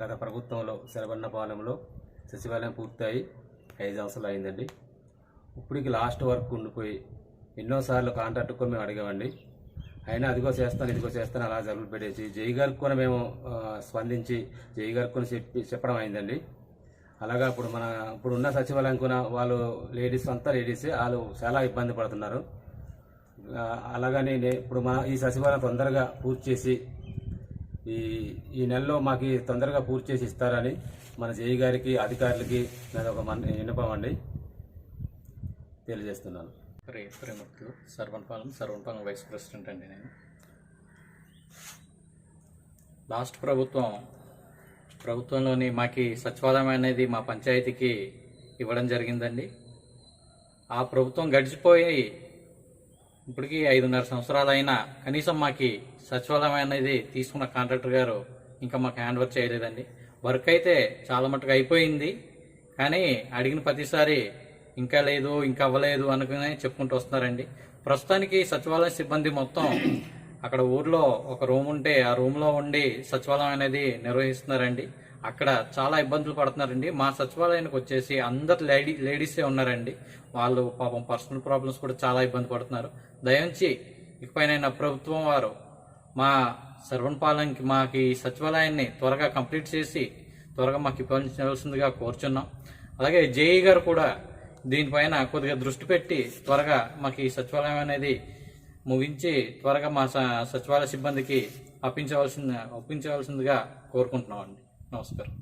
గత ప్రభుత్వంలో శరవన్న పాలెంలో సచివాలయం పూర్తయి ఐదు సంవత్సరాలు అయిందండి. ఇప్పటికి లాస్ట్ వరకు ఉండిపోయి ఎన్నోసార్లు కాంట్రాక్ట్ కూడా మేము అడిగామండి. అయినా అదిగో చేస్తాను ఇదిగో చేస్తాను అలా జరుగులు పెట్టేసి జై గారికి కూడా మేము స్పందించి జై గారికి కూడా చెప్పి చెప్పడం అయిందండి. అలాగా ఇప్పుడు మన ఇప్పుడు ఉన్న సచివాలయం కూడా వాళ్ళు లేడీస్ అంతా లేడీసే వాళ్ళు చాలా ఇబ్బంది పడుతున్నారు. అలాగని ఇప్పుడు మన ఈ సచివాలయం తొందరగా పూర్తి చేసి ఈ ఈ నెలలో మాకు తొందరగా పూర్తి చేసి ఇస్తారని మన జేఈ గారికి అధికారులకి నేను ఒక మన విన్నపం తెలియజేస్తున్నాను. రే ప్రేమకులు సర్వన్పాలెం సర్వన్పాలెం వైస్ ప్రెసిడెంట్ అండి నేను. లాస్ట్ ప్రభుత్వం ప్రభుత్వంలోని మాకి సచివాలయం అనేది మా పంచాయతీకి ఇవ్వడం జరిగిందండి. ఆ ప్రభుత్వం గడిచిపోయి ఇప్పటికీ ఐదున్నర సంవత్సరాలైనా కనీసం మాకు సచివాలయం అనేది తీసుకున్న కాంట్రాక్టర్ గారు ఇంకా మాకు హ్యాండ్ ఓవర్ చేయలేదండి. వర్క్ అయితే చాలా మటుకు అయిపోయింది. కానీ అడిగిన ప్రతిసారి ఇంకా లేదు ఇంకా అవ్వలేదు అనుకుని చెప్పుకుంటూ వస్తున్నారండి. ప్రస్తుతానికి సచివాలయ సిబ్బంది మొత్తం అక్కడ ఊర్లో ఒక రూమ్ ఉంటే ఆ రూమ్లో ఉండి సచివాలయం అనేది నిర్వహిస్తున్నారండి. అక్కడ చాలా ఇబ్బందులు పడుతున్నారండి. మా సచివాలయానికి వచ్చేసి అందరు లేడీ లేడీసే ఉన్నారండి. వాళ్ళు పాపం పర్సనల్ ప్రాబ్లమ్స్ కూడా చాలా ఇబ్బంది పడుతున్నారు. దయించి ఇకపైన ప్రభుత్వం వారు మా సర్వన్పాలెంకి మాకు ఈ సచివాలయాన్ని త్వరగా కంప్లీట్ చేసి త్వరగా మాకు ఇవ్వాల్సిందిగా కోరుచున్నాం. అలాగే జేఈ గారు కూడా దీనిపైన కొద్దిగా దృష్టి పెట్టి త్వరగా మాకు ఈ సచివాలయం అనేది ముగించి త్వరగా మా స- సచివాలయ సిబ్బందికి అప్పించవలసింది ఒప్పించవలసిందిగా కోరుకుంటున్నామండి. Não, espera.